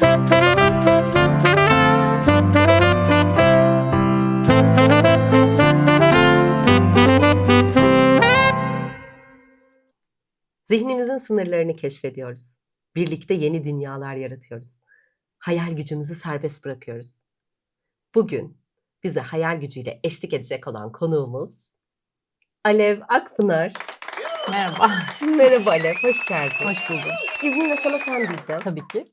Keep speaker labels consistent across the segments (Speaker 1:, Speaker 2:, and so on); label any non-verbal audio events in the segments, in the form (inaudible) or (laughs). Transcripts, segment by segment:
Speaker 1: Zihnimizin sınırlarını keşfediyoruz. Birlikte yeni dünyalar yaratıyoruz. Hayal gücümüzü serbest bırakıyoruz. Bugün bize hayal gücüyle eşlik edecek olan konuğumuz Alev Akpınar.
Speaker 2: Merhaba.
Speaker 1: Merhaba Alev, hoş geldin.
Speaker 2: Hoş buldum.
Speaker 1: İzninle sana sen diyeceğim.
Speaker 2: Tabii ki.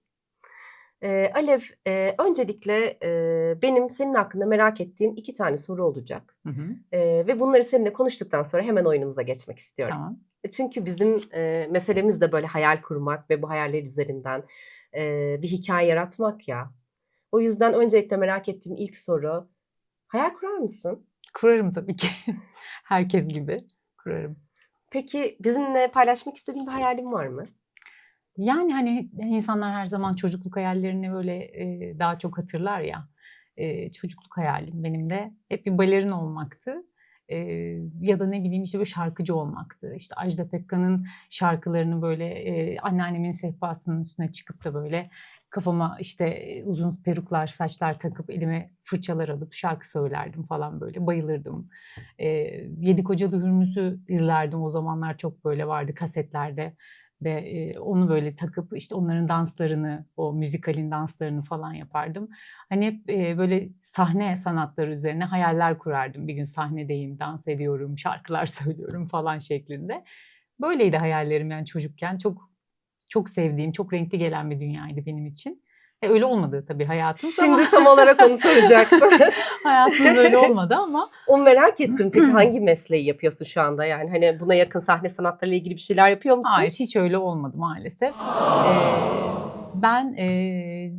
Speaker 1: Ee, Alev, e, öncelikle e, benim senin hakkında merak ettiğim iki tane soru olacak.
Speaker 2: Hı hı.
Speaker 1: E, ve bunları seninle konuştuktan sonra hemen oyunumuza geçmek istiyorum.
Speaker 2: Tamam.
Speaker 1: Çünkü bizim e, meselemiz de böyle hayal kurmak ve bu hayaller üzerinden e, bir hikaye yaratmak ya. O yüzden öncelikle merak ettiğim ilk soru, hayal kurar mısın?
Speaker 2: Kurarım tabii ki. (laughs) Herkes gibi kurarım.
Speaker 1: Peki bizimle paylaşmak istediğin bir hayalin var mı?
Speaker 2: Yani hani insanlar her zaman çocukluk hayallerini böyle e, daha çok hatırlar ya. E, çocukluk hayalim benim de hep bir balerin olmaktı. E, ya da ne bileyim işte böyle şarkıcı olmaktı. İşte Ajda Pekkan'ın şarkılarını böyle e, anneannemin sehpasının üstüne çıkıp da böyle kafama işte uzun peruklar, saçlar takıp elime fırçalar alıp şarkı söylerdim falan böyle. Bayılırdım. E, Yedi Kocalı Hürmüz'ü izlerdim. O zamanlar çok böyle vardı kasetlerde ve e, onu böyle takıp işte onların danslarını, o müzikalin danslarını falan yapardım. Hani hep e, böyle sahne sanatları üzerine hayaller kurardım. Bir gün sahnedeyim, dans ediyorum, şarkılar (laughs) söylüyorum falan şeklinde. Böyleydi hayallerim yani çocukken. Çok çok sevdiğim, çok renkli gelen bir dünyaydı benim için. E, öyle olmadı tabii hayatımız ama
Speaker 1: Şimdi tam olarak onu soracaktım. (laughs)
Speaker 2: hayatımız öyle olmadı ama (laughs)
Speaker 1: Onu merak ettim. Peki (clears throat) hangi mesleği yapıyorsun şu anda? Yani hani buna yakın sahne sanatlarıyla ilgili bir şeyler yapıyor musun?
Speaker 2: Hayır hiç öyle olmadı maalesef. Ee, ben e,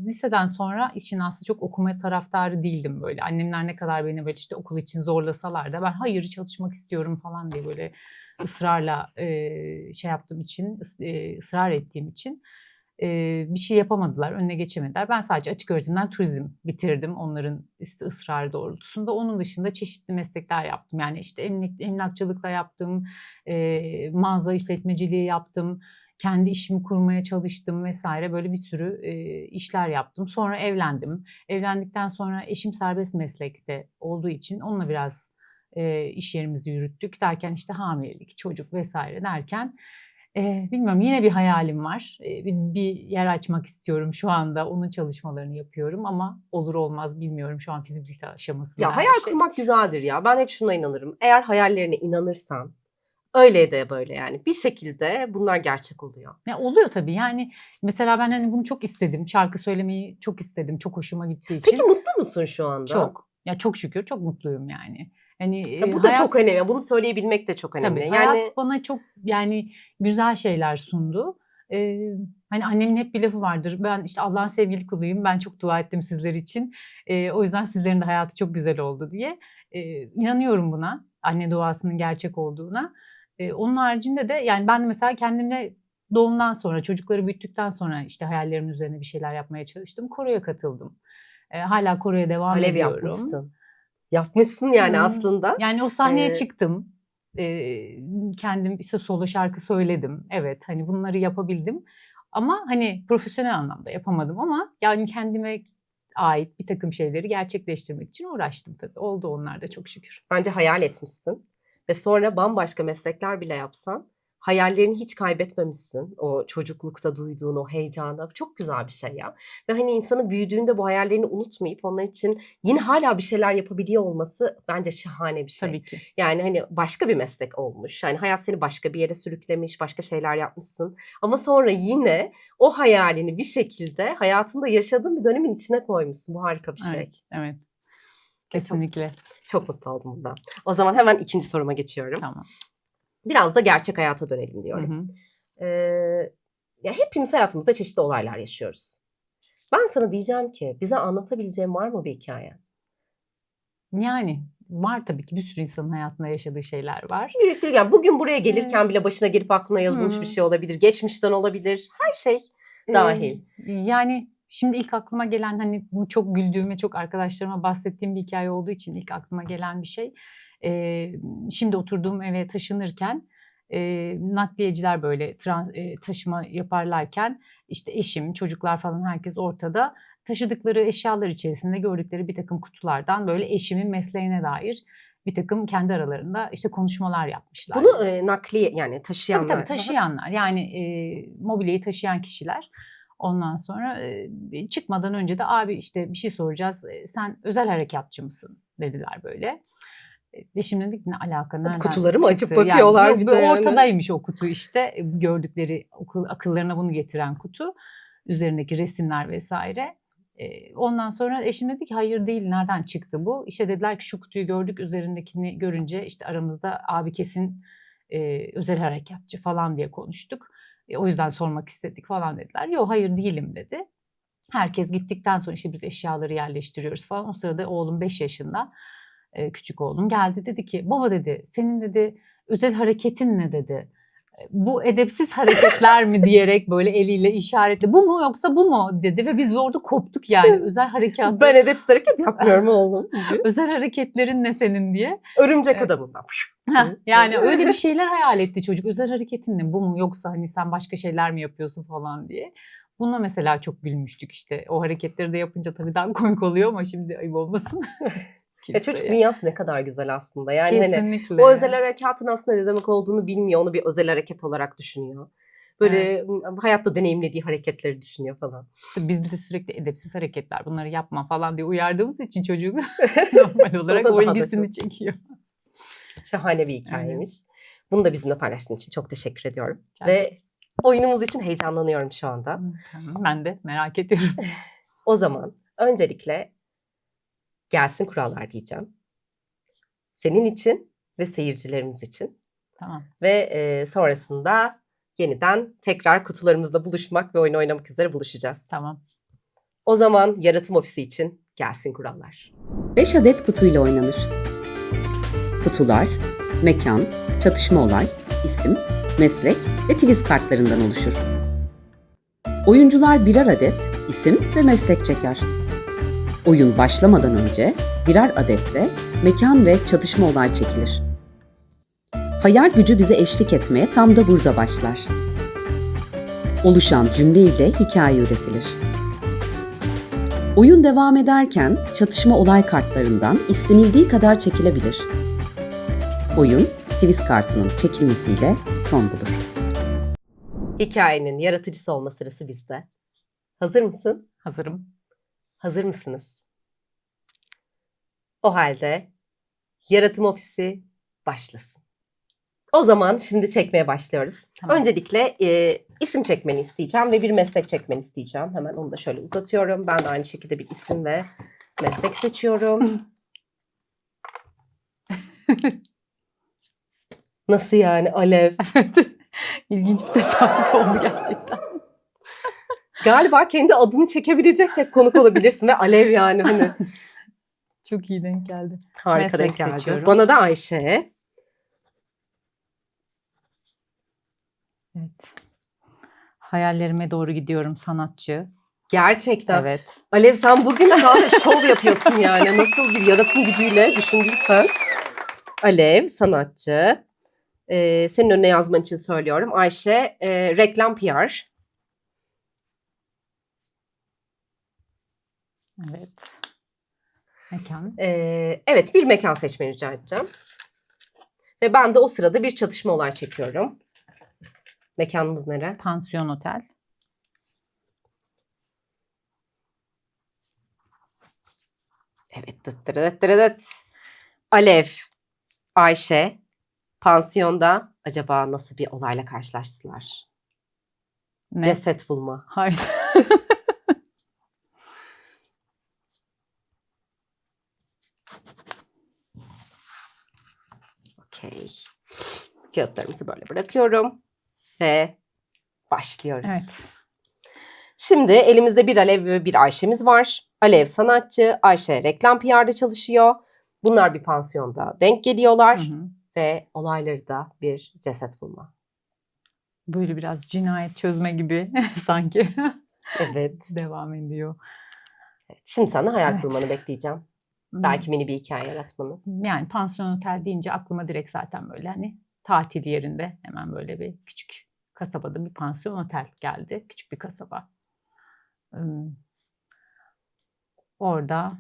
Speaker 2: liseden sonra işin aslında çok okuma taraftarı değildim böyle. Annemler ne kadar beni böyle işte okul için zorlasalar da ben hayır çalışmak istiyorum falan diye böyle ısrarla e, şey yaptığım için, ıs- e, ısrar ettiğim için e, bir şey yapamadılar, önüne geçemediler. Ben sadece açık öğretimden turizm bitirdim onların ısrarı doğrultusunda. Onun dışında çeşitli meslekler yaptım. Yani işte emlak, emlakçılıkla yaptım, e, mağaza işletmeciliği yaptım, kendi işimi kurmaya çalıştım vesaire böyle bir sürü e, işler yaptım. Sonra evlendim. Evlendikten sonra eşim serbest meslekte olduğu için onunla biraz e, iş yerimizi yürüttük derken işte hamilelik, çocuk vesaire derken e, bilmiyorum yine bir hayalim var. E, bir, bir yer açmak istiyorum şu anda. Onun çalışmalarını yapıyorum ama olur olmaz bilmiyorum şu an fizibilite aşamasında.
Speaker 1: Ya hayal
Speaker 2: şey.
Speaker 1: kurmak güzeldir ya. Ben hep şuna inanırım. Eğer hayallerine inanırsan öyle de böyle yani. Bir şekilde bunlar gerçek oluyor.
Speaker 2: Ya oluyor tabii yani mesela ben hani bunu çok istedim. Şarkı söylemeyi çok istedim. Çok hoşuma gittiği için.
Speaker 1: Peki mutlu musun şu anda?
Speaker 2: Çok. Ya çok şükür çok mutluyum yani. Hani
Speaker 1: Ya
Speaker 2: e,
Speaker 1: bu da
Speaker 2: hayat-
Speaker 1: çok önemli. Bunu söyleyebilmek de çok önemli.
Speaker 2: Tabii
Speaker 1: yani
Speaker 2: hayat bana çok yani güzel şeyler sundu. Ee, hani annemin hep bir lafı vardır. Ben işte Allah'ın sevgili kuluyum. Ben çok dua ettim sizler için. Ee, o yüzden sizlerin de hayatı çok güzel oldu diye. Ee, inanıyorum buna. Anne duasının gerçek olduğuna. Ee, onun haricinde de yani ben de mesela kendimle doğumdan sonra, çocukları büyüttükten sonra işte hayallerimin üzerine bir şeyler yapmaya çalıştım. Koroya katıldım. Ee, hala koroya devam
Speaker 1: alev
Speaker 2: ediyorum.
Speaker 1: yapmışsın. Yapmışsın yani
Speaker 2: Hı.
Speaker 1: aslında.
Speaker 2: Yani o sahneye
Speaker 1: Ee,
Speaker 2: çıktım. Ee, kendim işte solo şarkı söyledim. Evet hani bunları yapabildim. Ama hani profesyonel anlamda yapamadım ama yani kendime ait bir takım şeyleri gerçekleştirmek için uğraştım tabii. Oldu onlar da çok şükür.
Speaker 1: Bence hayal etmişsin. Ve sonra bambaşka meslekler bile yapsan hayallerini hiç kaybetmemişsin. O çocuklukta duyduğun o heyecanı. Çok güzel bir şey ya. Ve hani insanın büyüdüğünde bu hayallerini unutmayıp onlar için yine hala bir şeyler yapabiliyor olması bence şahane bir şey.
Speaker 2: Tabii ki.
Speaker 1: Yani hani başka bir meslek olmuş. Yani hayat seni başka bir yere sürüklemiş, başka şeyler yapmışsın. Ama sonra yine o hayalini bir şekilde hayatında yaşadığın bir dönemin içine koymuşsun. Bu harika bir şey.
Speaker 2: Evet, evet.
Speaker 1: Çok-
Speaker 2: Kesinlikle.
Speaker 1: Çok mutlu oldum bundan. O zaman hemen ikinci soruma geçiyorum.
Speaker 2: Tamam.
Speaker 1: Biraz da gerçek hayata dönelim
Speaker 2: Hı
Speaker 1: diyorum.
Speaker 2: hı.
Speaker 1: Ee, ya hepimiz hayatımızda çeşitli olaylar yaşıyoruz. Ben sana diyeceğim ki bize anlatabileceğin var mı bir hikaye?
Speaker 2: Yani var tabii ki bir sürü insanın hayatında yaşadığı şeyler var.
Speaker 1: Büyük bir- yani bugün buraya gelirken bile başına gelip aklına yazılmış
Speaker 2: Hı.
Speaker 1: bir şey olabilir. Geçmişten olabilir. Her şey dahil.
Speaker 2: Ee, yani şimdi ilk aklıma gelen hani bu çok güldüğüm ve çok arkadaşlarıma bahsettiğim bir hikaye olduğu için ilk aklıma gelen bir şey. Ee, şimdi oturduğum eve taşınırken e, nakliyeciler böyle trans, e, taşıma yaparlarken işte eşim, çocuklar falan herkes ortada. Taşıdıkları eşyalar içerisinde gördükleri bir takım kutulardan böyle eşimin mesleğine dair bir takım kendi aralarında işte konuşmalar yapmışlar.
Speaker 1: Bunu e, nakliye yani
Speaker 2: Tabii
Speaker 1: taşıyanlar.
Speaker 2: tabii taşıyanlar yani e, mobilyayı taşıyan kişiler. Ondan sonra e, çıkmadan önce de abi işte bir şey soracağız. E, sen özel harekatçı mısın dediler böyle. Ve şimdi dedik ne alaka nereden
Speaker 1: kutuları mı açıp
Speaker 2: çıktı?
Speaker 1: bakıyorlar
Speaker 2: yok,
Speaker 1: bir de yani.
Speaker 2: Ortadaymış o kutu işte E, gördükleri akıl, akıllarına bunu getiren kutu. Üzerindeki resimler vesaire. E, Ondan sonra eşim dedi ki hayır değil nereden çıktı bu? İşte dediler ki şu kutuyu gördük üzerindekini görünce işte aramızda abi kesin e, özel harekatçı falan diye konuştuk. E, o yüzden sormak istedik falan dediler. Yok hayır değilim dedi. Herkes gittikten sonra işte biz eşyaları yerleştiriyoruz falan. O sırada oğlum 5 yaşında. E, küçük oğlum geldi dedi ki baba dedi senin dedi özel hareketin ne dedi. "E, Bu edepsiz hareketler mi diyerek böyle eliyle işaretle bu mu yoksa bu mu dedi ve biz orada koptuk yani (laughs) özel harekat
Speaker 1: Ben edepsiz hareket yapmıyorum (laughs) oğlum.
Speaker 2: özel hareketlerin ne senin diye.
Speaker 1: Örümcek adamım ben.
Speaker 2: Heh, yani öyle bir şeyler hayal etti çocuk. Özel hareketin ne bu mu yoksa hani sen başka şeyler mi yapıyorsun falan diye. Buna mesela çok gülmüştük işte. O hareketleri de yapınca tabii daha komik oluyor ama şimdi ayıp olmasın. (laughs)
Speaker 1: Ya çocuk
Speaker 2: Kimseye.
Speaker 1: dünyası ne kadar güzel aslında. Yani hani
Speaker 2: Kesinlikle.
Speaker 1: o özel harekatın aslında ne demek olduğunu bilmiyor. Onu bir özel hareket olarak düşünüyor. Böyle m, hayatta deneyimlediği hareketleri düşünüyor falan.
Speaker 2: Bizde de sürekli edepsiz hareketler bunları yapma falan diye uyardığımız için çocuğu (laughs) normal olarak o ilgisini çekiyor.
Speaker 1: Şahane bir hikayeymiş. Bunu da bizimle paylaştığın için çok teşekkür ediyorum. Ve oyunumuz için heyecanlanıyorum şu anda.
Speaker 2: Ben de merak ediyorum. (laughs)
Speaker 1: O zaman öncelikle gelsin kurallar diyeceğim. Senin için ve seyircilerimiz için.
Speaker 2: tamam.
Speaker 1: Ve e, sonrasında yeniden tekrar kutularımızla buluşmak ve oyun oynamak üzere buluşacağız.
Speaker 2: Tamam.
Speaker 1: O zaman yaratım ofisi için gelsin kurallar.
Speaker 3: 5 adet kutuyla oynanır. Kutular, mekan, çatışma olay, isim, meslek ve twiz kartlarından oluşur. Oyuncular birer adet isim ve meslek çeker. Oyun başlamadan önce birer adet de mekan ve çatışma olay çekilir. Hayal gücü bize eşlik etmeye tam da burada başlar. Oluşan cümle ile hikaye üretilir. Oyun devam ederken çatışma olay kartlarından istenildiği kadar çekilebilir. Oyun, twist kartının çekilmesiyle son bulur.
Speaker 1: Hikayenin yaratıcısı olma sırası bizde. Hazır mısın?
Speaker 2: Hazırım.
Speaker 1: Hazır mısınız? O halde yaratım ofisi başlasın. O zaman şimdi çekmeye başlıyoruz.
Speaker 2: Tamam.
Speaker 1: Öncelikle e, isim çekmeni isteyeceğim ve bir meslek çekmeni isteyeceğim. Hemen onu da şöyle uzatıyorum. Ben de aynı şekilde bir isim ve meslek seçiyorum. (laughs) Nasıl yani Alev?
Speaker 2: İlginç bir tesadüf oldu gerçekten.
Speaker 1: Galiba kendi adını çekebilecek tek konuk olabilirsin ve Alev yani hani
Speaker 2: Çok iyi denk geldi.
Speaker 1: harika
Speaker 2: Meslek
Speaker 1: denk geldi.
Speaker 2: seçiyorum.
Speaker 1: Bana da Ayşe.
Speaker 2: Evet. Hayallerime doğru gidiyorum sanatçı.
Speaker 1: Gerçekten.
Speaker 2: Evet.
Speaker 1: Alev sen bugün daha şov yapıyorsun yani. Nasıl bir yaratım gücüyle düşündüysen. Alev sanatçı. Ee, senin önüne yazman için söylüyorum. Ayşe e, reklam PR.
Speaker 2: Evet. Mekan.
Speaker 1: Ee, evet bir mekan seçmeni rica edeceğim. Ve ben de o sırada bir çatışma olay çekiyorum. Mekanımız nere?
Speaker 2: Pansiyon otel.
Speaker 1: Evet. Dıt dırıdıt dırıdıt. Alev, Ayşe, pansiyonda acaba nasıl bir olayla karşılaştılar?
Speaker 2: Ne?
Speaker 1: Ceset bulma.
Speaker 2: Hayır.
Speaker 1: Okey. Kağıtlarımızı böyle bırakıyorum. Ve başlıyoruz.
Speaker 2: evet.
Speaker 1: Şimdi elimizde bir Alev ve bir Ayşe'miz var. Alev sanatçı, Ayşe reklam PR'da çalışıyor. Bunlar bir pansiyonda denk geliyorlar
Speaker 2: Hı hı.
Speaker 1: ve olayları da bir ceset bulma.
Speaker 2: Böyle biraz cinayet çözme gibi (laughs) sanki
Speaker 1: Evet.
Speaker 2: devam ediyor.
Speaker 1: Şimdi senden hayal
Speaker 2: Evet.
Speaker 1: kurmanı bekleyeceğim. Belki mini bir hikaye yaratmanı.
Speaker 2: yani pansiyon otel deyince aklıma direkt zaten böyle hani tatil yerinde hemen böyle bir küçük kasabada bir pansiyon otel geldi. Küçük bir kasaba. Orada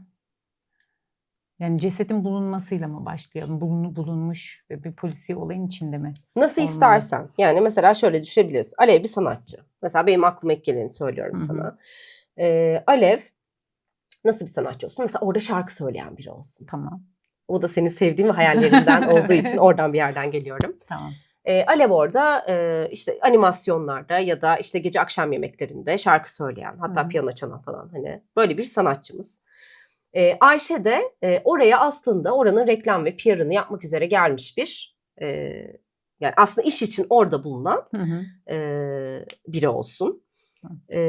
Speaker 2: yani cesetin bulunmasıyla mı başlayalım? Bulun, bulunmuş ve bir polisiye olayın içinde mi?
Speaker 1: Nasıl
Speaker 2: Olmalı.
Speaker 1: istersen. Yani mesela şöyle düşünebiliriz. Alev bir sanatçı. Mesela benim aklıma ilk geleni söylüyorum
Speaker 2: Hı hı.
Speaker 1: sana. Ee, Alev nasıl bir sanatçı olsun? Mesela orada şarkı söyleyen biri olsun.
Speaker 2: Tamam.
Speaker 1: O da senin sevdiğin ve hayallerinden (laughs) olduğu için oradan bir yerden geliyorum.
Speaker 2: Tamam.
Speaker 1: Ee, Alev orada e, işte animasyonlarda ya da işte gece akşam yemeklerinde şarkı söyleyen hatta
Speaker 2: Hı
Speaker 1: piyano çalan falan hani böyle bir sanatçımız. Ee, Ayşe de e, oraya aslında oranın reklam ve PR'ını yapmak üzere gelmiş bir e, yani aslında iş için orada bulunan
Speaker 2: Hı hı.
Speaker 1: e, biri olsun.
Speaker 2: Hı.
Speaker 1: E,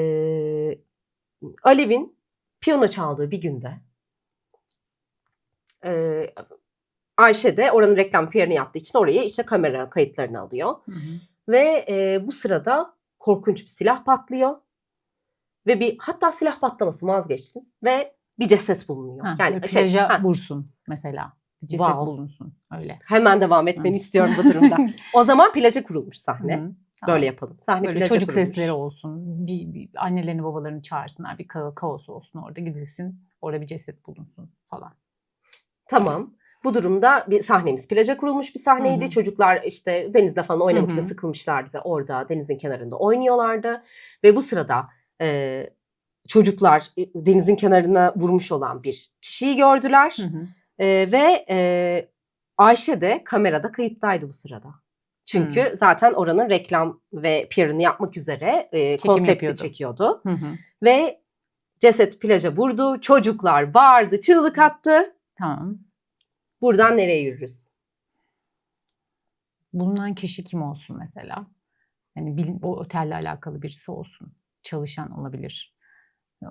Speaker 1: Alev'in piyano çaldığı bir günde e, Ayşe de oranın reklam PR'ını yaptığı için oraya işte kamera kayıtlarını alıyor.
Speaker 2: Hı hı.
Speaker 1: Ve e, bu sırada korkunç bir silah patlıyor. Ve bir hatta silah patlaması vazgeçtim ve bir ceset bulunuyor.
Speaker 2: Ha,
Speaker 1: yani şey,
Speaker 2: plaja
Speaker 1: ha,
Speaker 2: vursun mesela. Bir ceset
Speaker 1: Wow.
Speaker 2: bulunsun öyle.
Speaker 1: hemen devam etmeni
Speaker 2: Hı.
Speaker 1: istiyorum bu durumda. (laughs) o zaman plaja kurulmuş sahne.
Speaker 2: Hı, tamam.
Speaker 1: Böyle yapalım. Sahne
Speaker 2: Böyle çocuk
Speaker 1: kurulmuş.
Speaker 2: sesleri olsun. Bir, bir annelerini babalarını çağırsınlar. Bir ka- kaos olsun orada gidilsin. Orada bir ceset bulunsun falan.
Speaker 1: Tamam. Bu durumda bir sahnemiz plaja kurulmuş bir sahneydi.
Speaker 2: Hı hı.
Speaker 1: Çocuklar işte denizde falan oynamak için sıkılmışlardı ve orada denizin kenarında oynuyorlardı. Ve bu sırada e, çocuklar denizin kenarına vurmuş olan bir kişiyi gördüler.
Speaker 2: Hı hı.
Speaker 1: E, ve e, Ayşe de kamerada kayıttaydı bu sırada. Çünkü zaten oranın reklam ve PR'ını yapmak üzere e,
Speaker 2: Çekim
Speaker 1: konsepti
Speaker 2: yapıyordu.
Speaker 1: çekiyordu.
Speaker 2: Hı hı.
Speaker 1: Ve ceset plaja vurdu. Çocuklar bağırdı, çığlık attı.
Speaker 2: Tamam.
Speaker 1: Buradan nereye yürürüz?
Speaker 2: Bulunan kişi kim olsun mesela? Hani bil- o otelle alakalı birisi olsun. Çalışan olabilir.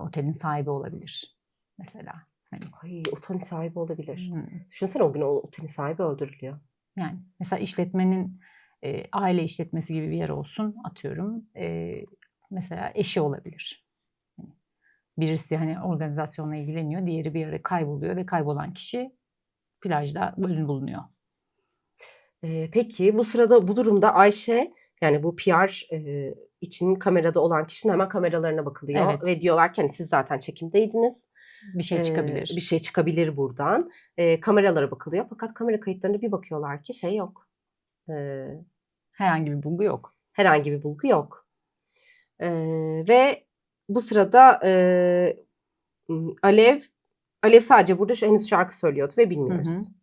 Speaker 2: Otelin sahibi olabilir. Mesela. Hani,
Speaker 1: Ay otelin sahibi olabilir.
Speaker 2: hı.
Speaker 1: Düşünsene o gün o otelin sahibi öldürülüyor.
Speaker 2: Yani mesela işletmenin e, aile işletmesi gibi bir yer olsun atıyorum. E, mesela eşi olabilir. Hani Birisi hani organizasyonla ilgileniyor, diğeri bir yere kayboluyor ve kaybolan kişi plajda ölüm bulunuyor.
Speaker 1: Ee, peki bu sırada bu durumda Ayşe yani bu PR e, için kamerada olan kişinin hemen kameralarına bakılıyor.
Speaker 2: Evet.
Speaker 1: Ve diyorlar ki hani siz zaten çekimdeydiniz.
Speaker 2: Bir şey
Speaker 1: Ee,
Speaker 2: çıkabilir.
Speaker 1: bir şey çıkabilir buradan. Ee, kameralara bakılıyor. Fakat kamera kayıtlarına bir bakıyorlar ki şey yok. Ee,
Speaker 2: Herhangi bir bulgu yok.
Speaker 1: herhangi bir bulgu yok. Ee, ve bu sırada e, Alev Alev sadece burada henüz şarkı söylüyordu ve bilmiyoruz.
Speaker 2: Hı hı.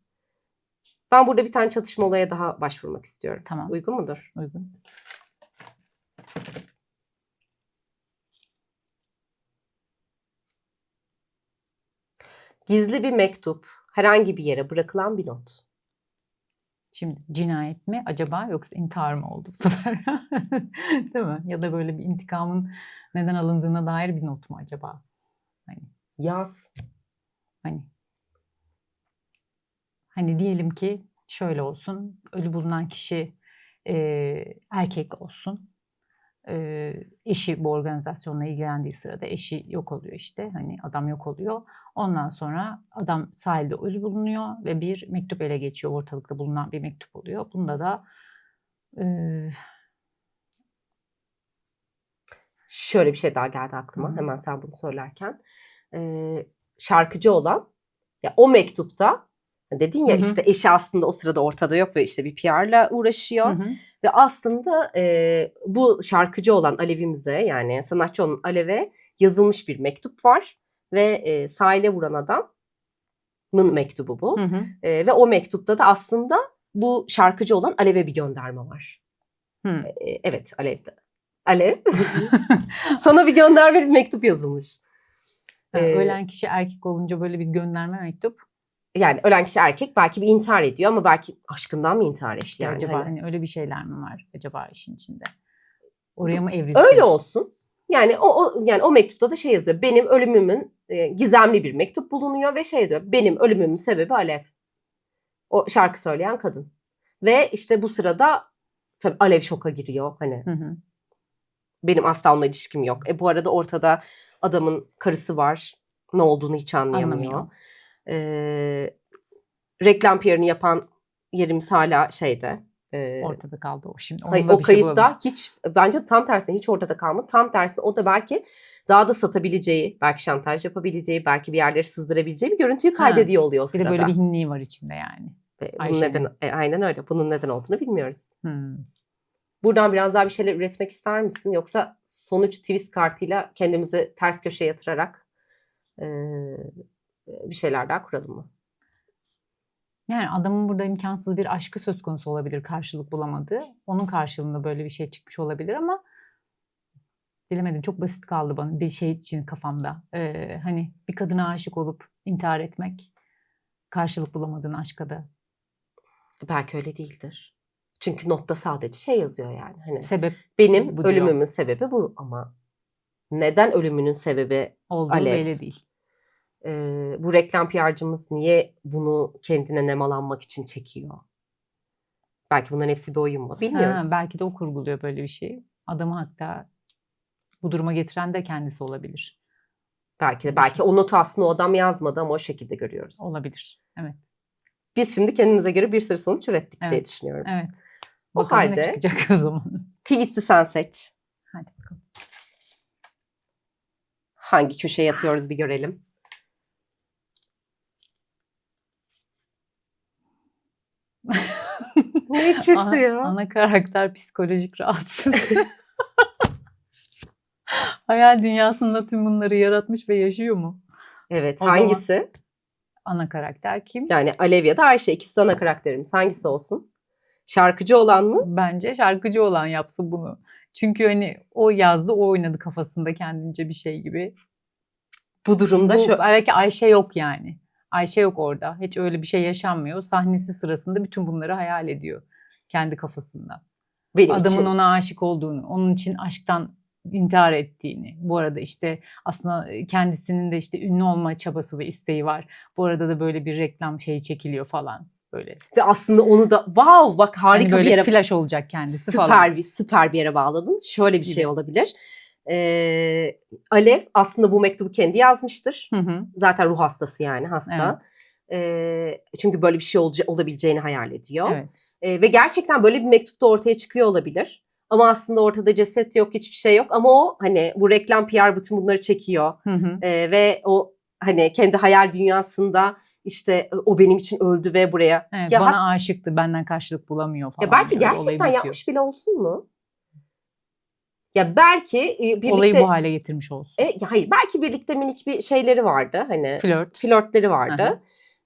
Speaker 1: Ben burada bir tane çatışma olaya daha başvurmak istiyorum.
Speaker 2: Tamam.
Speaker 1: Uygun mudur?
Speaker 2: Uygun.
Speaker 1: Gizli bir mektup, herhangi bir yere bırakılan bir not.
Speaker 2: Şimdi cinayet mi acaba yoksa intihar mı oldu bu sefer? (laughs) Değil mi? Ya da böyle bir intikamın neden alındığına dair bir not mu acaba? Hani
Speaker 1: Yaz.
Speaker 2: Hani hani diyelim ki şöyle olsun. Ölü bulunan kişi e, erkek olsun. E, eşi bu organizasyonla ilgilendiği sırada eşi yok oluyor işte. Hani adam yok oluyor. Ondan sonra adam sahilde ölü bulunuyor ve bir mektup ele geçiyor. Ortalıkta bulunan bir mektup oluyor. Bunda da e,
Speaker 1: Şöyle bir şey daha geldi aklıma
Speaker 2: Hı
Speaker 1: hemen sen bunu söylerken. Ee, şarkıcı olan ya o mektupta dedin ya
Speaker 2: Hı hı.
Speaker 1: işte eşi aslında o sırada ortada yok ve işte bir PR'la uğraşıyor.
Speaker 2: hı hı,
Speaker 1: Ve aslında e, bu şarkıcı olan Alevimize yani sanatçı olan Alev'e yazılmış bir mektup var. Ve e, sahile vuran adamın mektubu bu.
Speaker 2: hı hı.
Speaker 1: E, ve o mektupta da aslında bu şarkıcı olan Alev'e bir gönderme var.
Speaker 2: Hı.
Speaker 1: E, evet Alev'de. Alev (laughs) sana bir gönderme bir mektup yazılmış.
Speaker 2: Yani
Speaker 1: Ee,
Speaker 2: ölen kişi erkek olunca böyle bir gönderme mektup.
Speaker 1: Yani ölen kişi erkek belki bir intihar ediyor ama belki aşkından mı intihar etti
Speaker 2: İşte
Speaker 1: yani?
Speaker 2: acaba
Speaker 1: Hani
Speaker 2: hani öyle bir şeyler mi var acaba işin içinde? Oraya mı evrilsin?
Speaker 1: Öyle olsun. Yani o, o yani o mektupta da şey yazıyor. Benim ölümümün e, gizemli bir mektup bulunuyor ve şey diyor. Benim ölümümün sebebi Alev. O şarkı söyleyen kadın. Ve işte bu sırada tabii Alev şoka giriyor. Hani
Speaker 2: Hı hı.
Speaker 1: benim asla onunla ilişkim yok. E bu arada ortada adamın karısı var. Ne olduğunu hiç anlayamıyor.
Speaker 2: Anlamıyor.
Speaker 1: Ee, reklam PR'ını yapan yerimiz hala şeyde. Ee,
Speaker 2: Ortada kaldı o şimdi.
Speaker 1: Hayır, o
Speaker 2: şey
Speaker 1: kayıtta
Speaker 2: bulamadım.
Speaker 1: hiç bence tam tersine hiç ortada kalmadı. Tam tersine o da belki daha da satabileceği, belki şantaj yapabileceği, belki bir yerleri sızdırabileceği bir görüntüyü
Speaker 2: Ha,
Speaker 1: kaydediyor oluyor o
Speaker 2: Bir de
Speaker 1: sırada.
Speaker 2: böyle bir hinliği var içinde yani.
Speaker 1: Ve bunun neden e, aynen öyle. Bunun neden olduğunu bilmiyoruz.
Speaker 2: Hmm.
Speaker 1: Buradan biraz daha bir şeyler üretmek ister misin? Yoksa sonuç twist kartıyla kendimizi ters köşeye yatırarak e, bir şeyler daha kuralım mı?
Speaker 2: Yani adamın burada imkansız bir aşkı söz konusu olabilir karşılık bulamadığı. Onun karşılığında böyle bir şey çıkmış olabilir ama bilemedim çok basit kaldı bana bir şey için kafamda. Ee, hani bir kadına aşık olup intihar etmek karşılık bulamadığın aşka da
Speaker 1: Belki öyle değildir. Çünkü notta sadece şey yazıyor yani. Hani
Speaker 2: sebep
Speaker 1: benim
Speaker 2: bu diyor.
Speaker 1: ölümümün sebebi bu ama neden ölümünün sebebi
Speaker 2: olduğu
Speaker 1: Alev.
Speaker 2: belli değil.
Speaker 1: e, bu reklam PR'cımız niye bunu kendine nemalanmak için çekiyor? Belki bunların hepsi bir oyun mu? Bilmiyoruz.
Speaker 2: Ha, belki de o kurguluyor böyle bir şeyi. Adamı hatta bu duruma getiren de kendisi olabilir.
Speaker 1: belki de belki
Speaker 2: şey.
Speaker 1: o notu aslında o adam yazmadı ama o şekilde görüyoruz.
Speaker 2: Olabilir. Evet.
Speaker 1: Biz şimdi kendimize göre bir sürü sonuç ürettik diye
Speaker 2: Evet.
Speaker 1: düşünüyorum.
Speaker 2: Evet.
Speaker 1: O
Speaker 2: Bakalım
Speaker 1: halde-
Speaker 2: ne çıkacak o zaman.
Speaker 1: Twist'i sen seç.
Speaker 2: Hadi bakalım.
Speaker 1: Hangi köşeye yatıyoruz bir görelim. Ne çıktı
Speaker 2: ana,
Speaker 1: ya?
Speaker 2: ana karakter psikolojik rahatsız. (laughs) Hayal dünyasında tüm bunları yaratmış ve yaşıyor mu?
Speaker 1: Evet
Speaker 2: O zaman-
Speaker 1: hangisi?
Speaker 2: Ana karakter kim?
Speaker 1: Yani Alev ya da Ayşe ikisi de ana karakterimiz. Hangisi olsun? Şarkıcı olan mı?
Speaker 2: Bence şarkıcı olan yapsın bunu. Çünkü hani o yazdı, o oynadı kafasında kendince bir şey gibi.
Speaker 1: Bu durumda
Speaker 2: Bu,
Speaker 1: şu
Speaker 2: belki Ayşe yok yani. Ayşe yok orada. Hiç öyle bir şey yaşanmıyor. Sahnesi sırasında bütün bunları hayal ediyor kendi kafasında.
Speaker 1: benim
Speaker 2: adamın
Speaker 1: için.
Speaker 2: ona aşık olduğunu, onun için aşktan intihar ettiğini. Bu arada işte aslında kendisinin de işte ünlü olma çabası ve isteği var. Bu arada da böyle bir reklam şeyi çekiliyor falan böyle.
Speaker 1: Ve aslında onu da wow bak harika
Speaker 2: Hani böyle
Speaker 1: bir yere
Speaker 2: flash olacak kendisi
Speaker 1: süper
Speaker 2: falan.
Speaker 1: bir süper bir yere bağladın. Şöyle bir şey olabilir. Ee, Alev aslında bu mektubu kendi yazmıştır.
Speaker 2: Hı hı.
Speaker 1: Zaten ruh hastası yani hasta. Ee, çünkü böyle bir şey olca- olabileceğini hayal ediyor.
Speaker 2: Evet.
Speaker 1: Ee, ve gerçekten böyle bir mektup da ortaya çıkıyor olabilir. Ama aslında ortada ceset yok, hiçbir şey yok. Ama o hani bu reklam PR bütün bunları çekiyor.
Speaker 2: Hı hı.
Speaker 1: Ee, ve o hani kendi hayal dünyasında işte o benim için öldü ve buraya.
Speaker 2: Evet,
Speaker 1: Ya
Speaker 2: bana aşıktı, benden karşılık bulamıyor falan.
Speaker 1: Ya belki gerçekten yapmış bile olsun mu? Ya belki e, birlikte
Speaker 2: Olayı bu hale getirmiş olsun.
Speaker 1: E, ya hayır belki birlikte minik bir şeyleri vardı hani
Speaker 2: Flört.
Speaker 1: flörtleri vardı.
Speaker 2: Aha.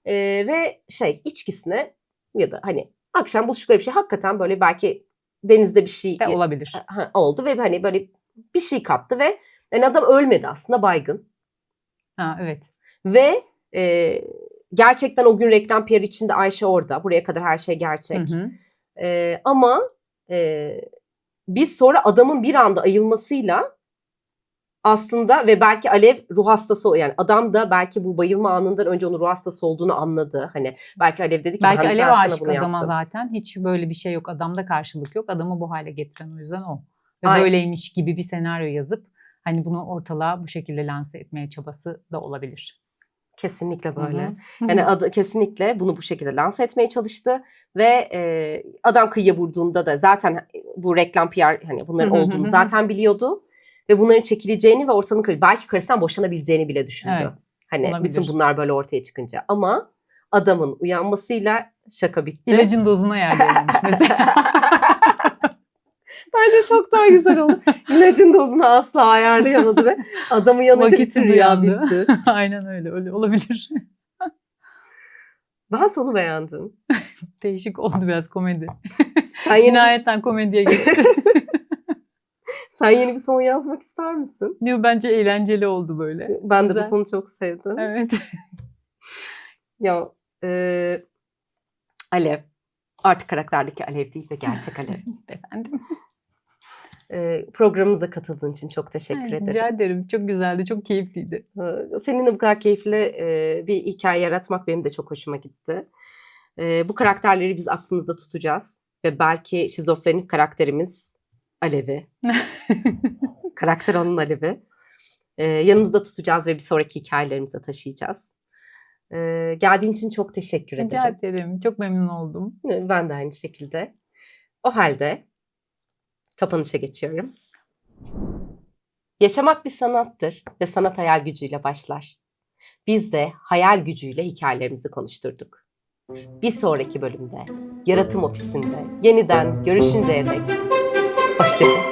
Speaker 1: E, ve şey içkisine ya da hani akşam buluştukları bir şey hakikaten böyle belki denizde bir şey
Speaker 2: De olabilir.
Speaker 1: ha, oldu ve hani böyle bir şey kattı ve yani adam ölmedi aslında baygın.
Speaker 2: Ha, evet.
Speaker 1: Ve e, gerçekten o gün reklam PR içinde Ayşe orada. Buraya kadar her şey gerçek.
Speaker 2: Hı hı.
Speaker 1: Ee, ama e, biz sonra adamın bir anda ayılmasıyla aslında ve belki Alev ruh hastası yani adam da belki bu bayılma anından önce onun ruh hastası olduğunu anladı. Hani belki Alev dedi ki
Speaker 2: Belki Alev
Speaker 1: ben
Speaker 2: aşık adama
Speaker 1: yaptım.
Speaker 2: zaten. Hiç böyle bir şey yok. Adamda karşılık yok. Adamı bu hale getiren o yüzden o. Ve
Speaker 1: Ay-
Speaker 2: böyleymiş gibi bir senaryo yazıp hani bunu ortalığa bu şekilde lanse etmeye çabası da olabilir.
Speaker 1: Kesinlikle böyle.
Speaker 2: Hı hı.
Speaker 1: Yani adı, kesinlikle bunu bu şekilde lanse etmeye çalıştı ve e, adam kıyıya vurduğunda da zaten bu reklam PR hani bunların
Speaker 2: Hı hı hı
Speaker 1: olduğunu zaten biliyordu ve bunların çekileceğini ve ortalık belki karısından boşanabileceğini bile düşündü.
Speaker 2: Evet,
Speaker 1: hani
Speaker 2: olabilir.
Speaker 1: bütün bunlar böyle ortaya çıkınca ama adamın uyanmasıyla şaka bitti.
Speaker 2: İlacın dozuna ayarlayamamış (laughs) mesela.
Speaker 1: Bence çok daha güzel oldu. (laughs) İlacın dozunu asla ayarlayamadı ve adam uyanınca
Speaker 2: Vakitsiz
Speaker 1: bütün rüya bitti. (laughs)
Speaker 2: Aynen öyle. Öyle olabilir. (laughs)
Speaker 1: Ben sonu beğendim.
Speaker 2: Değişik oldu biraz komedi.
Speaker 1: Sen yeni,
Speaker 2: Cinayetten komediye geçti.
Speaker 1: sen yeni bir son yazmak ister misin?
Speaker 2: Diyor bence eğlenceli oldu böyle.
Speaker 1: Ben de bu
Speaker 2: Güzel.
Speaker 1: sonu çok sevdim.
Speaker 2: Evet.
Speaker 1: Ya e, Alev. Artık karakterdeki Alev değil ve gerçek Alev. (laughs)
Speaker 2: Efendim.
Speaker 1: E, programımıza katıldığın için çok teşekkür
Speaker 2: Ay,
Speaker 1: ederim.
Speaker 2: Rica ederim. Çok güzeldi. Çok keyifliydi.
Speaker 1: E, Seninle bu kadar keyifli e, bir hikaye yaratmak benim de çok hoşuma gitti. E, bu karakterleri biz aklımızda tutacağız. Ve belki şizofrenik karakterimiz Alev'i. (laughs) Karakter onun Alev'i. E, yanımızda tutacağız ve bir sonraki hikayelerimize taşıyacağız. E, geldiğin için çok teşekkür
Speaker 2: Rica
Speaker 1: ederim.
Speaker 2: ederim. Çok memnun oldum.
Speaker 1: Ben de aynı şekilde. O halde kapanışa geçiyorum. Yaşamak bir sanattır ve sanat hayal gücüyle başlar. Biz de hayal gücüyle hikayelerimizi konuşturduk. Bir sonraki bölümde, Yaratım Ofisi'nde yeniden görüşünceye dek hoşçakalın.